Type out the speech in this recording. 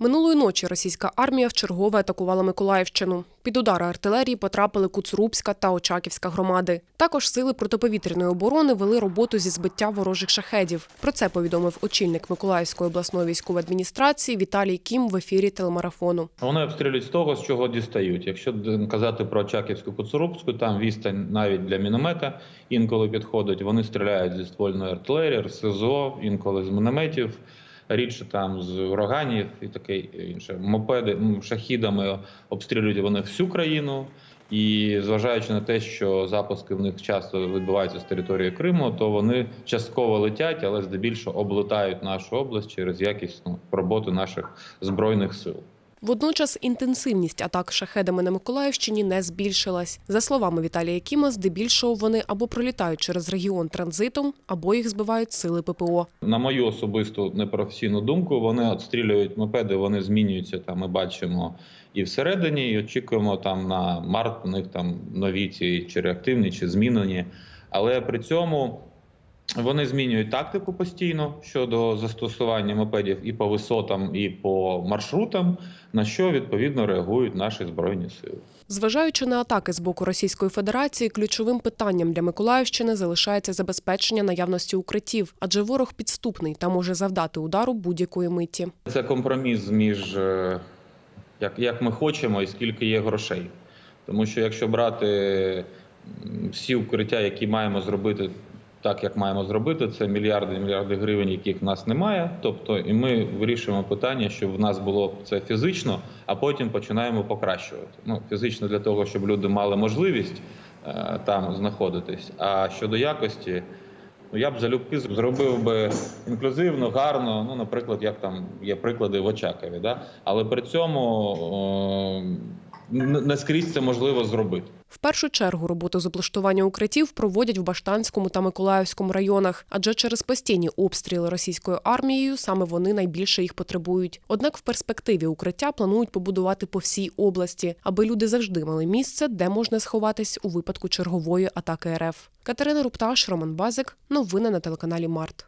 Минулої ночі російська армія вчергове атакувала Миколаївщину. Під удари артилерії потрапили Куцурубська та Очаківська громади. Також сили протиповітряної оборони вели роботу зі збиття ворожих шахедів. Про це повідомив очільник Миколаївської обласної військової адміністрації Віталій Кім в ефірі телемарафону. Вони обстрілюють з того, з чого дістають. Якщо казати про Чаківську Коцурубську, там відстань навіть для міномета інколи підходить. Вони стріляють зі ствольної артилерії, РСЗО, інколи з мінометів, рідше там з ураганів і таке інше. Мопеди м, шахідами обстрілюють вони всю країну. І зважаючи на те, що запуски в них часто відбуваються з території Криму, то вони частково летять, але здебільшого облетають нашу область через якісну роботу наших збройних сил. Водночас інтенсивність атак шахедами на Миколаївщині не збільшилась. За словами Віталія Кіма, здебільшого вони або пролітають через регіон транзитом, або їх збивають сили ППО. На мою особисту непрофесійну думку, вони отстрілюють мопеди, вони змінюються там. Ми бачимо і всередині, і очікуємо там на март. У них там нові ці чи реактивні, чи змінені. Але при цьому вони змінюють тактику постійно щодо застосування мопедів і по висотам, і по маршрутам, на що відповідно реагують наші збройні сили. Зважаючи на атаки з боку Російської Федерації, ключовим питанням для Миколаївщини залишається забезпечення наявності укриттів, адже ворог підступний та може завдати удару будь-якої миті. Це компроміс між е, як, як ми хочемо і скільки є грошей. Тому що якщо брати всі укриття, які маємо зробити так, як маємо зробити, це мільярди і мільярди гривень, яких в нас немає. Тобто, і ми вирішуємо питання, щоб в нас було це фізично, а потім починаємо покращувати. Ну, фізично для того, щоб люди мали можливість е, там знаходитись. А щодо якості, Ну, я б залюбки зробив би інклюзивно, гарно. Ну, наприклад, як там є приклади в Очакові, да? але при цьому о, не це можливо зробити. В першу чергу роботу з облаштування укриттів проводять в Баштанському та Миколаївському районах, адже через постійні обстріли російською армією саме вони найбільше їх потребують. Однак в перспективі укриття планують побудувати по всій області, аби люди завжди мали місце, де можна сховатись у випадку чергової атаки РФ. Катерина Рупташ, Роман Базик. Новини на телеканалі Март.